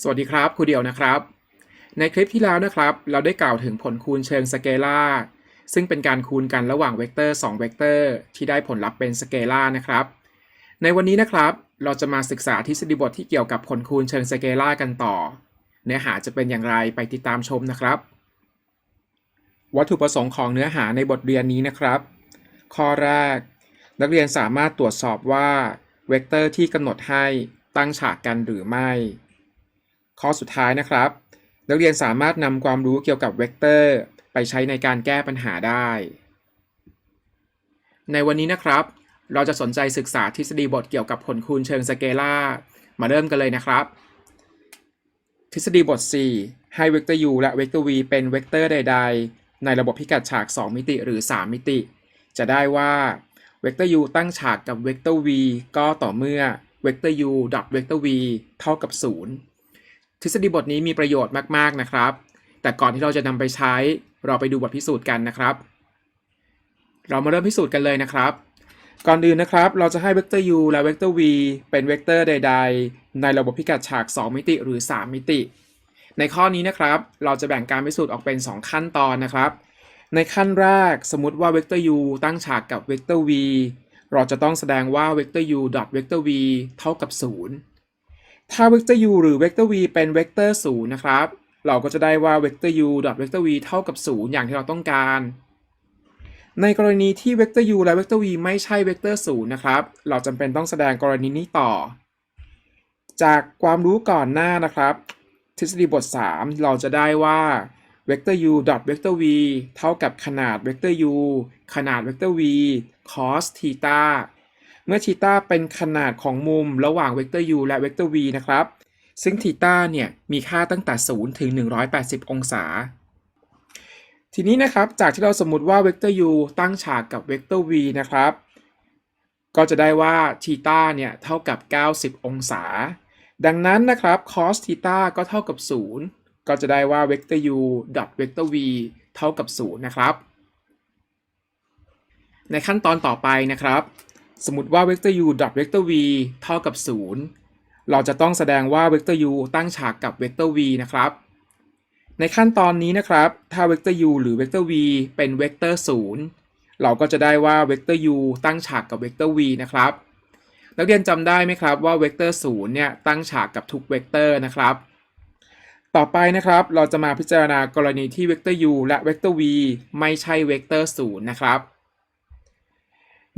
สวัสดีครับครูเดียวนะครับ ในคลิปที่แล้วนะครับ เราได้กล่าวถึงผลคูณเชิงสเกลาร์ซึ่งเป็นการคูณกันระหว่างเวกเตอร์2เวกเตอร์ที่ได้ผลลัพธ์เป็นสเกลาร์นะครับ ในวันนี้นะครับ เราจะมาศึกษาทฤษฎีบทที่เกี่ยวกับผลคูณเชิงสเกลาร์กันต่อ เนื้อหาจะเป็นอย่างไรไปติดตามชมนะครับ วัตถุประสงค์ของเนื้อหาในบทเรียนนี้นะครับ ข้อแรก นักเรียนสามารถตรวจสอบว่าเวกเตอร์ที่กำหนดให้ตั้งฉากกันหรือไม่ ข้อสุดท้ายนะครับ นักเรียนสามารถนำความรู้เกี่ยวกับเวกเตอร์ ไปใช้ในการแก้ปัญหาได้ ในวันนี้นะครับ เราจะสนใจศึกษาทฤษฎีบทเกี่ยวกับผลคูณเชิงสเกลาร์มาเริ่มกันเลยนะครับ ทฤษฎีบท 4 ให้เวกเตอร์ u และเวกเตอร์ v เป็นเวกเตอร์ใด ๆ ในระบบพิกัดฉาก 2 มิติหรือ 3 มิติ จะได้ว่าเวกเตอร์ u ตั้งฉากกับเวกเตอร์ v ก็ต่อเมื่อเวกเตอร์ u ดอทเวกเตอร์ v เท่ากับ 0 ทฤษฎีบทนี้มีประโยชน์มาก ๆ นะครับ แต่ก่อนที่เราจะนำไปใช้ เราไปดูบทพิสูจน์กันนะครับ เรามาเริ่มพิสูจน์กันเลยนะครับ ก่อนอื่นนะครับ เราจะให้เวกเตอร์ u และเวกเตอร์ v เป็นเวกเตอร์ใด ๆ ในระบบพิกัดฉาก 2 มิติหรือ 3 มิติ ในข้อนี้นะครับ เราจะแบ่งการพิสูจน์ออกเป็น 2 ขั้นตอนนะครับ ในขั้นแรกสมมติว่าเวกเตอร์ u ตั้งฉากกับเวกเตอร์ v เราจะต้องแสดงว่าเวกเตอร์ u ดอทเวกเตอร์ v เท่ากับ 0 ถ้าเวกเตอร์ u หรือเวกเตอร์ v เป็นเวกเตอร์0นะครับ เราก็จะได้ว่าเวกเตอร์ u ดอทเวกเตอร์ v เท่ากับ 0 อย่างที่เราต้องการ ในกรณีที่เวกเตอร์ u และเวกเตอร์ v ไม่ใช่เวกเตอร์0นะครับ เราจำเป็นต้องแสดงกรณีนี้ต่อ จากความรู้ก่อนหน้านะครับ ทฤษฎีบท 3 เราจะได้ว่าเวกเตอร์ u ดอทเวกเตอร์ v เท่ากับขนาดเวกเตอร์ u ขนาดเวกเตอร์ v cos ธีตา เมื่อธีตาเป็นขนาดของมุมระหว่างเวกเตอร์ u และเวกเตอร์ v นะครับ ซึ่งธีตาเนี่ยมีค่าตั้งแต่ 0 ถึง 180 องศา ทีนี้นะครับ จากที่เราสมมติว่าเวกเตอร์ u ตั้งฉากกับเวกเตอร์ v นะครับ ก็จะได้ว่าธีตาเนี่ยเท่ากับ 90 องศา ดังนั้นนะครับ cos ธีตาก็เท่ากับ 0 ก็จะได้ว่าเวกเตอร์ u ดอทเวกเตอร์ v เท่ากับ 0 นะครับ ในขั้นตอนต่อไปนะครับ สมมติว่าเวกเตอร์ u ดอทเวกเตอร์ v เท่ากับ 0 เราจะต้องแสดงว่าเวกเตอร์ u ตั้งฉากกับเวกเตอร์ v นะครับ ในขั้นตอนนี้นะครับ ถ้าเวกเตอร์ u หรือเวกเตอร์ v เป็นเวกเตอร์ 0 เราก็จะได้ว่าเวกเตอร์ u ตั้งฉากกับเวกเตอร์ v นะครับ นักเรียนจำได้ไหมครับว่าเวกเตอร์ 0 เนี่ยตั้งฉากกับทุกเวกเตอร์นะครับต่อไปนะครับ เราจะมาพิจารณากรณีที่เวกเตอร์ u และเวกเตอร์ v ไม่ใช่เวกเตอร์ 0 นะครับ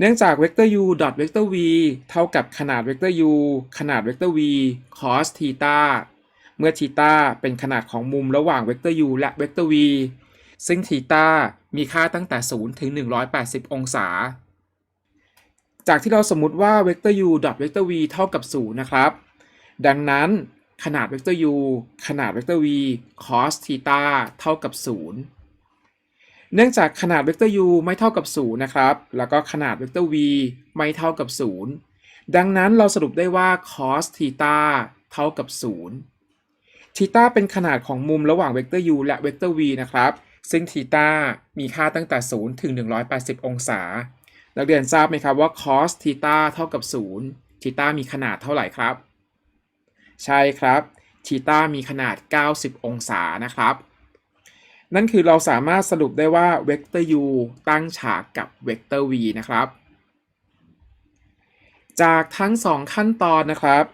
เนื่องจากเวกเตอร์ u ดอทเวกเตอร์ v เท่ากับขนาดเวกเตอร์ u ขนาดเวกเตอร์ v cos ธีตาเมื่อธีตาเป็นขนาดของมุมระหว่างเวกเตอร์ u และเวกเตอร์ v ซึ่งธีตามีค่าตั้งแต่ 0 ถึง 180 องศา จากที่เราสมมุติว่าเวกเตอร์ u ดอทเวกเตอร์ v เท่ากับ 0 นะครับ ดังนั้นขนาดเวกเตอร์ u ขนาดเวกเตอร์ v cos ธีตาเท่ากับ 0 เนื่องจากขนาดเวกเตอร์ u ไม่เท่ากับ0นะครับ แล้วก็ขนาดเวกเตอร์ v ไม่เท่ากับ 0 ดังนั้นเราสรุปได้ว่า cos ธีตาเท่ากับ0ธีตาเป็นขนาดของมุมระหว่างเวกเตอร์ u และเวกเตอร์ v นะครับ ซึ่งธีตามีค่าตั้งแต่ 0 ถึง 180 องศา นักเรียนทราบไหมครับว่า cos ธีตาเท่ากับ0ธีตามีขนาดเท่าไหร่ครับ ใช่ครับธีตามีขนาด 90 องศานะครับ นั่นคือเราสามารถสรุปได้ว่าเวกเตอร์ u ตั้งฉากกับเวกเตอร์ v นะครับ จากทั้ง 2 ขั้นตอนนะครับ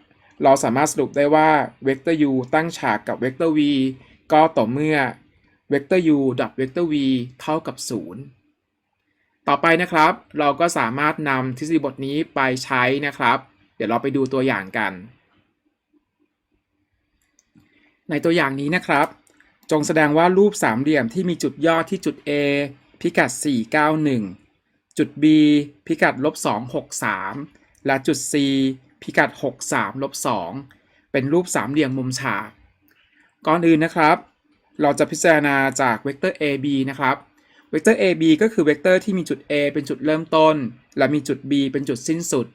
เราสามารถสรุปได้ว่าเวกเตอร์ u ตั้งฉากกับเวกเตอร์ v ก็ต่อเมื่อเวกเตอร์ u ดอทเวกเตอร์ v เท่ากับ 0 ต่อไปนะครับ เราก็สามารถนำทฤษฎีบทนี้ไปใช้นะครับ เดี๋ยวเราไปดูตัวอย่างกัน ในตัวอย่างนี้นะครับ จงแสดงว่ารูปสามเหลี่ยมที่มีจุดยอดที่จุด A พิกัด 491 จุด B พิกัดลบ263 และจุด C พิกัด 63ลบ2เป็นรูปสามเหลี่ยมมุมฉาก ก่อนอื่นนะครับ เราจะพิจารณาจากเวกเตอร์ AB นะครับ เวกเตอร์ AB ก็คือเวกเตอร์ที่มีจุด A เป็นจุดเริ่มต้น และมีจุด B เป็นจุดสิ้นสุด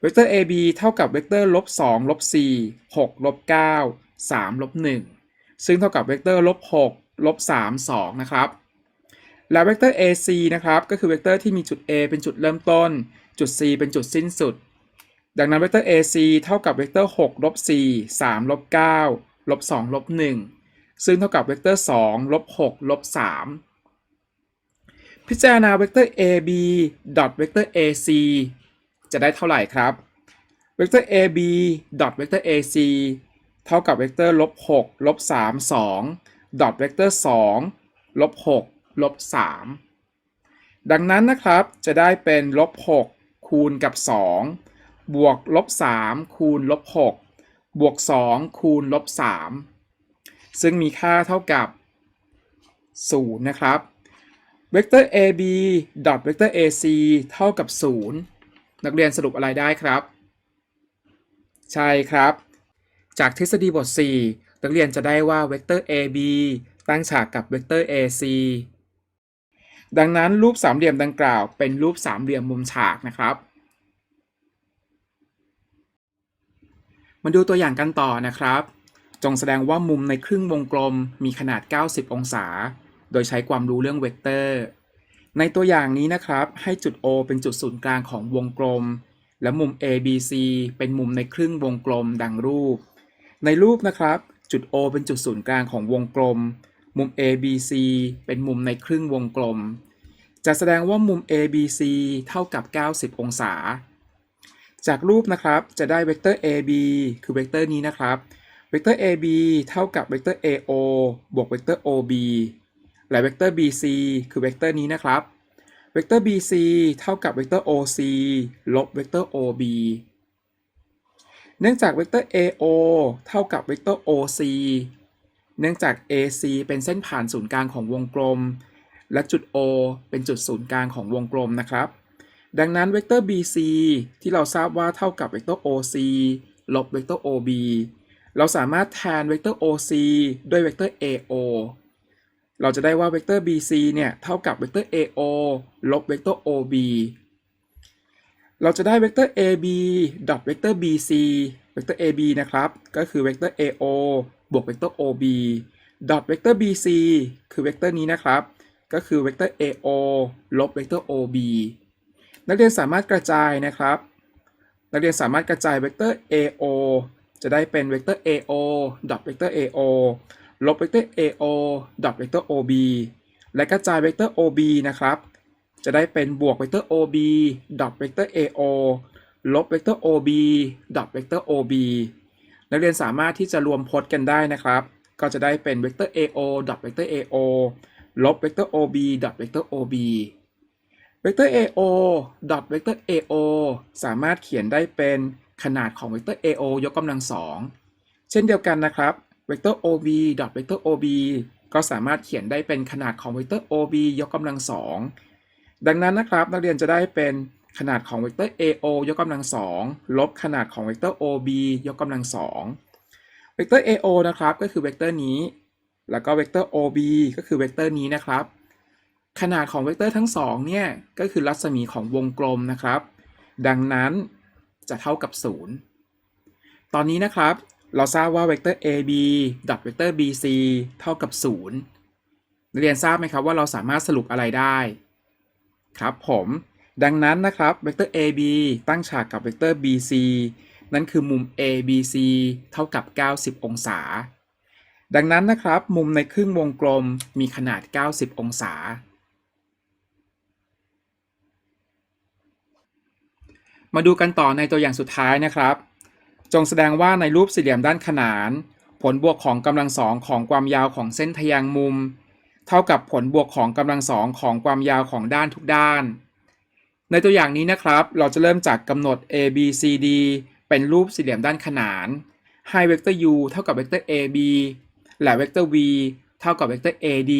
เวกเตอร์ AB เท่ากับเวกเตอร์ลบ2ลบ4 6ลบ9 3ลบ1 ซึ่งเท่ากับเวกเตอร์ลบ6ลบ3 2 นะครับ และเวกเตอร์ AC นะครับ ก็คือเวกเตอร์ที่มีจุด A เป็นจุดเริ่มต้น จุด C เป็นจุดสิ้นสุด ดังนั้นเวกเตอร์ AC เท่ากับเวกเตอร์6ลบ4 3ลบ9ลบ2ลบ1ซึ่งเท่ากับเวกเตอร์2ลบ6ลบ3พิจารณาเวกเตอร์ ab ดอทเวกเตอร์ ac จะได้เท่าไหร่ครับเวกเตอร์ ab ดอทเวกเตอร์ ac เท่ากับเวกเตอร์ลบ6ลบ3 2 ดอทเวกเตอร์2ลบ6ลบ3ดังนั้นนะครับจะได้เป็นลบ6คูณกับ 2 บวกลบ3คูณลบ6บวก 2 คูณลบ3ซึ่งมีค่าเท่ากับ0นะครับเวกเตอร์ ab ดอทเวกเตอร์ ac เท่ากับ 0 นักเรียนสรุปอะไรได้ครับ ใช่ครับ จากทฤษฎีบท 4 นักเรียนจะได้ว่าเวกเตอร์ AB ตั้งฉากกับเวกเตอร์ AC ดังนั้นรูปสามเหลี่ยมดังกล่าว เป็นรูปสามเหลี่ยมมุมฉากนะครับ มาดูตัวอย่างกันต่อนะครับ จงแสดงว่ามุมในครึ่งวงกลมมีขนาด 90 องศา โดยใช้ความรู้เรื่องเวกเตอร์ ในตัวอย่างนี้นะครับ ให้จุด O เป็นจุดศูนย์กลางของวงกลม และมุม ABC เป็นมุมในครึ่งวงกลมดังรูป ในรูปนะครับ จุด O เป็นจุดศูนย์กลางของวงกลม มุม ABC เป็นมุมในครึ่งวงกลม จะแสดงว่ามุม ABC เท่ากับ 90 องศา จากรูปนะครับจะได้เวกเตอร์ AB คือเวกเตอร์นี้นะครับเวกเตอร์ AB เท่ากับเวกเตอร์ AO บวกเวกเตอร์ OB และเวกเตอร์ BC คือเวกเตอร์นี้นะครับ เวกเตอร์ BC เท่ากับเวกเตอร์ OC ลบเวกเตอร์ OB เนื่องจากเวกเตอร์ AO เท่ากับเวกเตอร์ OC เนื่องจาก AC เป็นเส้นผ่านศูนย์กลางของวงกลม และจุด O เป็นจุดศูนย์กลางของวงกลมนะครับ ดังนั้นเวกเตอร์ BC ที่เราทราบว่าเท่ากับเวกเตอร์ OC ลบเวกเตอร์ OB เราสามารถแทนเวกเตอร์ OC ด้วยเวกเตอร์ AO เราจะได้ว่าเวกเตอร์ BC เนี่ยเท่ากับเวกเตอร์ AO ลบเวกเตอร์ OB เราจะได้เวกเตอร์ AB ดอทเวกเตอร์ BC เวกเตอร์ AB นะครับ ก็คือเวกเตอร์ AO บวกเวกเตอร์ OB ดอทเวกเตอร์ BC คือเวกเตอร์นี้นะครับ ก็คือเวกเตอร์ AO ลบเวกเตอร์ OB นักเรียนสามารถกระจายนะครับ นักเรียนสามารถกระจายเวกเตอร์ AO จะได้เป็นเวกเตอร์ AO ดอทเวกเตอร์ AO ลบเวกเตอร์ AO ดอทเวกเตอร์ OB และกระจายเวกเตอร์ OB นะครับ จะได้เป็นบวกเวกเตอร์ OB ดอทเวกเตอร์ AO ลบเวกเตอร์ OB ดอทเวกเตอร์ OB นักเรียนสามารถที่จะรวมพจน์กันได้นะครับ ก็จะได้เป็นเวกเตอร์ AO ดอทเวกเตอร์ AO ลบเวกเตอร์ OB ดอทเวกเตอร์ OB เวกเตอร์ AO ดอทเวกเตอร์ AO สามารถเขียนได้เป็นขนาดของเวกเตอร์ AO ยกกำลังสองเช่นเดียวกันนะครับเวกเตอร์ OB ดอทเวกเตอร์ OB ก็สามารถเขียนได้เป็นขนาดของเวกเตอร์ OB ยกกำลังสอง ดังนั้นนะครับนักเรียนจะได้เป็นขนาดของเวกเตอร์ AO ยกกำลังสองลบขนาดของเวกเตอร์ OB ยกกำลังสองเวกเตอร์ AO นะครับก็คือเวกเตอร์นี้ แล้วก็เวกเตอร์ OB ก็คือเวกเตอร์นี้นะครับ ขนาดของเวกเตอร์ทั้งสองเนี่ยก็คือรัศมีของวงกลมนะครับ ดังนั้นจะเท่ากับ 0 ตอนนี้นะครับ เราทราบว่าเวกเตอร์ AB ดอทเวกเตอร์ BC เท่ากับ0นักเรียนทราบไหมครับว่าเราสามารถสรุปอะไรได้ ครับผมดังนั้นนะครับเวกเตอร์ AB ตั้งฉากกับเวกเตอร์ BC นั่นคือมุม ABC เท่ากับ 90 องศา ดังนั้นนะครับ มุมในครึ่งวงกลมมีขนาด 90 องศา มาดูกันต่อในตัวอย่างสุดท้ายนะครับ จงแสดงว่าในรูปสี่เหลี่ยมด้านขนาน ผลบวกของกำลังสองของความยาวของเส้นทแยงมุม เท่ากับผลบวกของกำลังสองของความยาวของด้านทุกด้าน ในตัวอย่างนี้นะครับ เราจะเริ่มจากกำหนด a b c d เป็นรูปสี่เหลี่ยมด้านขนาน ให้เวกเตอร์ u เท่ากับเวกเตอร์ ab และเวกเตอร์ v เท่ากับเวกเตอร์ ad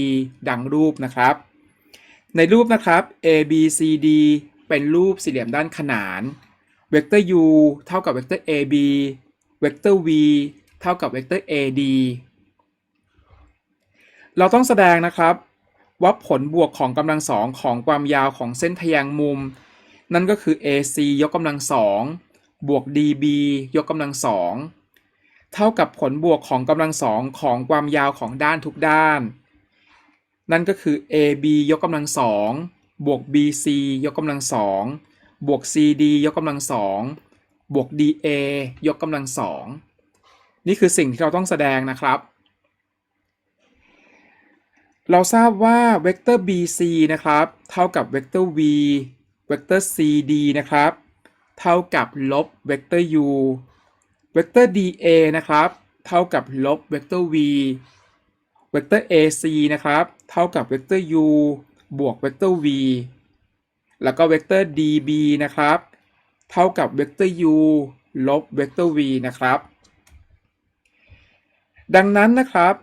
ดังรูปนะครับ ในรูปนะครับ a b c d เป็นรูปสี่เหลี่ยมด้านขนานเวกเตอร์ u เท่ากับเวกเตอร์ ab เวกเตอร์ v เท่ากับเวกเตอร์ ad เราต้องแสดงนะครับว่าผลบวกของกำลังสองของความยาวของเส้นทแยงมุม นั่นก็คือ ac ยกกำลังสองบวก db ยกกำลังสองเท่ากับผลบวกของกำลังสองของความยาวของด้านทุกด้าน นั่นก็คือ ab ยกกำลังสองบวก bc ยกกำลังสองบวก cd ยกกำลังสองบวก dA ยกกำลังสองนี่คือสิ่งที่เราต้องแสดงนะครับ เราทราบว่าเวกเตอร์ bc นะครับ เท่ากับเวกเตอร์ v เวกเตอร์ cd นะครับ เท่ากับลบเวกเตอร์ u เวกเตอร์ dA นะครับ เท่ากับลบเวกเตอร์ v เวกเตอร์ AC นะครับ เท่ากับเวกเตอร์ u บวกเวกเตอร์ v แล้วก็เวกเตอร์ dB นะครับ เท่ากับเวกเตอร์ u ลบเวกเตอร์ v นะครับ ดังนั้นนะครับ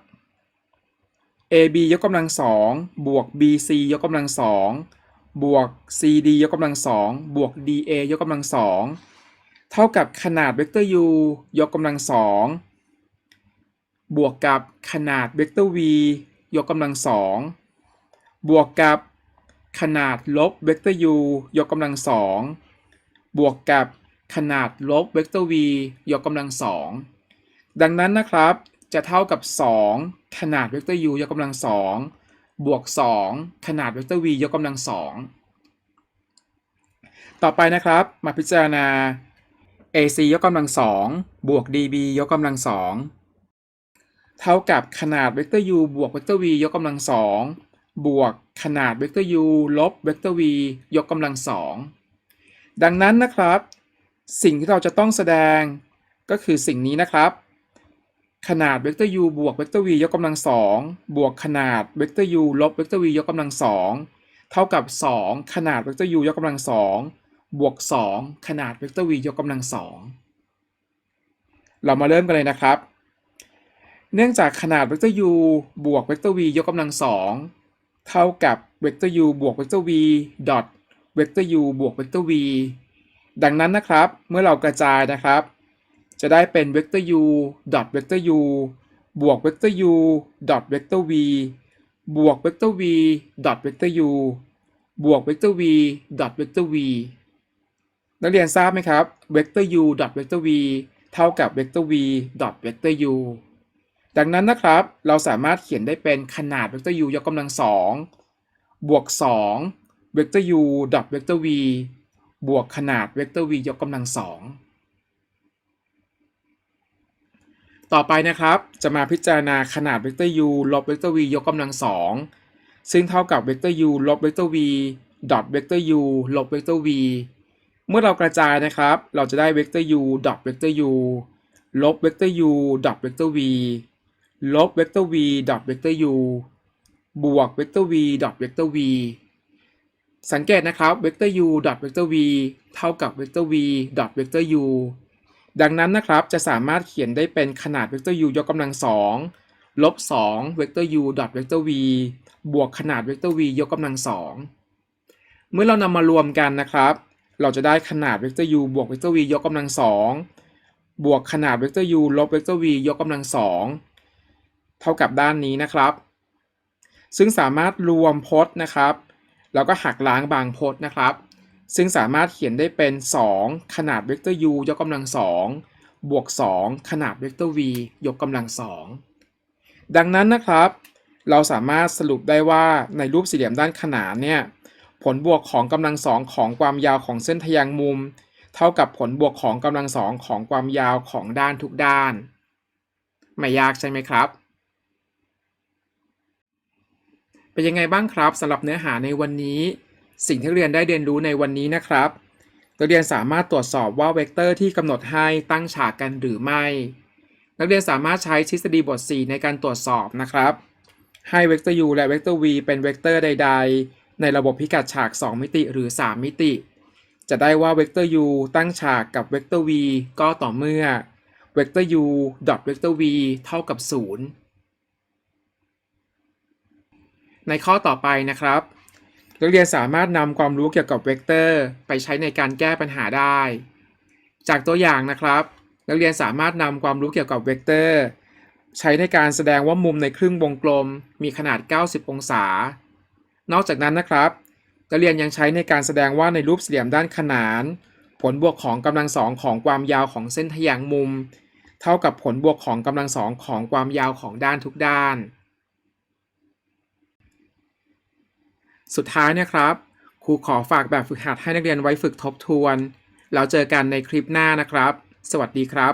AB ยกกำลังสองบวก BC ยกกำลังสองบวก CD ยกกำลังสองบวก DA ยกกำลังสองเท่ากับขนาดเวกเตอร์ u ยกกำลังสองบวกกับขนาดเวกเตอร์ v ยกกำลังสองบวกกับขนาดลบเวกเตอร์ u ยกกำลังสองบวกกับขนาดลบเวกเตอร์ v ยกกำลังสองดังนั้นนะครับ จะเท่ากับ 2 ขนาดเวกเตอร์ u ยกกำลังสองบวก 2 ขนาดเวกเตอร์ v ยกกำลังสองต่อไปนะครับมาพิจารณา ac ยกกำลังสองบวก db ยกกำลังสองเท่ากับขนาดเวกเตอร์ u บวกเวกเตอร์ v ยกกำลังสองบวกขนาดเวกเตอร์ u ลบเวกเตอร์ v ยกกำลังสองดังนั้นนะครับ สิ่งที่เราจะต้องแสดงก็คือสิ่งนี้นะครับ ขนาดเวกเตอร์ u บวกเวกเตอร์ v ยกกำลังสองบวกขนาดเวกเตอร์ u ลบเวกเตอร์ v ยกกำลังสองเท่ากับ 2 ขนาดเวกเตอร์ u ยกกำลังสองบวก 2 ขนาดเวกเตอร์ v ยกกำลังสองเรามาเริ่มกันเลยนะครับ เนื่องจากขนาดเวกเตอร์ u บวกเวกเตอร์ v ยกกำลังสองเท่ากับเวกเตอร์ u บวกเวกเตอร์ v ดอทเวกเตอร์ u บวกเวกเตอร์ v ดังนั้นนะครับ เมื่อเรากระจายนะครับ จะได้เป็นเวกเตอร์ u ดอทเวกเตอร์ u บวกเวกเตอร์ u ดอทเวกเตอร์ v บวกเวกเตอร์ v ดอทเวกเตอร์ u บวกเวกเตอร์ v ดอทเวกเตอร์ v นักเรียนทราบไหมครับเวกเตอร์ u ดอทเวกเตอร์ v เท่ากับเวกเตอร์ v ดอทเวกเตอร์ u ดังนั้นนะครับเราสามารถเขียนได้เป็นขนาดเวกเตอร์ u ยกกำลังสองบวก2เวกเตอร์ u ดอทเวกเตอร์ v บวกขนาดเวกเตอร์ v ยกกำลังสอง ต่อไปนะครับ จะมาพิจารณาขนาดเวกเตอร์ u ลบเวกเตอร์ v ยกกำลังสองซึ่งเท่ากับเวกเตอร์ u ลบเวกเตอร์ v ดอทเวกเตอร์ u ลบเวกเตอร์ v เมื่อเรากระจายนะครับ เราจะได้เวกเตอร์ u ดอทเวกเตอร์ u ลบเวกเตอร์ u ดอทเวกเตอร์ v ลบเวกเตอร์ v ดอทเวกเตอร์ u บวกเวกเตอร์ v ดอทเวกเตอร์ v สังเกตนะครับเวกเตอร์ u ดอทเวกเตอร์ v เท่ากับเวกเตอร์ v ดอทเวกเตอร์ u ดังนั้นนะครับจะสามารถเขียนได้เป็นขนาดเวกเตอร์ u ยกกำลังสองลบ2เวกเตอร์ u ดอทเวกเตอร์ v บวกขนาดเวกเตอร์ v ยกกำลังสองเมื่อเรานำมารวมกันนะครับ เราจะได้ขนาดเวกเตอร์ u บวกเวกเตอร์ v ยกกำลังสองบวกขนาดเวกเตอร์ u ลบเวกเตอร์ v ยกกำลังสองเท่ากับด้านนี้นะครับ ซึ่งสามารถรวมพจน์นะครับ แล้วก็หักล้างบางพจน์นะครับ ซึ่งสามารถเขียนได้เป็น 2 ขนาดเวกเตอร์ u ยกกำลังสองบวก 2 ขนาดเวกเตอร์ v ยกกำลังสองดังนั้นนะครับ เราสามารถสรุปได้ว่าในรูปสี่เหลี่ยมด้านขนานเนี่ย ผลบวกของกำลังสองของความยาวของเส้นทแยงมุม เท่ากับผลบวกของกำลังสองของความยาวของด้านทุกด้าน ไม่ยากใช่ไหมครับ เป็นยังไงบ้างครับสำหรับเนื้อหาในวันนี้ สิ่งที่เรียนได้เรียนรู้ในวันนี้นะครับนักเรียนสามารถตรวจสอบว่าเวกเตอร์ที่กำหนดให้ตั้งฉากกันหรือไม่ นักเรียนสามารถใช้ทฤษฎีบท 4 ในการตรวจสอบนะครับ ให้เวกเตอร์ u และเวกเตอร์ v เป็นเวกเตอร์ใด ๆ ในระบบพิกัดฉาก 2 มิติหรือ 3 มิติ จะได้ว่าเวกเตอร์ u ตั้งฉากกับเวกเตอร์ v ก็ต่อเมื่อเวกเตอร์ u ดอทเวกเตอร์ v เท่ากับ 0 ในข้อต่อไปนะครับ นักเรียนสามารถนำความรู้เกี่ยวกับเวกเตอร์ไปใช้ในการแก้ปัญหาได้ จากตัวอย่างนะครับ นักเรียนสามารถนำความรู้เกี่ยวกับเวกเตอร์ ใช้ในการแสดงว่ามุมในครึ่งวงกลม มีขนาด 90 องศา นอกจากนั้นนะครับ นักเรียนยังใช้ในการแสดงว่าในรูปสี่เหลี่ยมด้านขนาน ผลบวกของกำลังสองของความยาวของเส้นทแยงมุม เท่ากับผลบวกของกำลังสองของความยาวของด้านทุกด้าน สุดท้ายนะครับครูขอฝากแบบฝึกหัดให้นักเรียนไว้ฝึกทบทวน แล้วเจอกันในคลิปหน้านะครับ สวัสดีครับ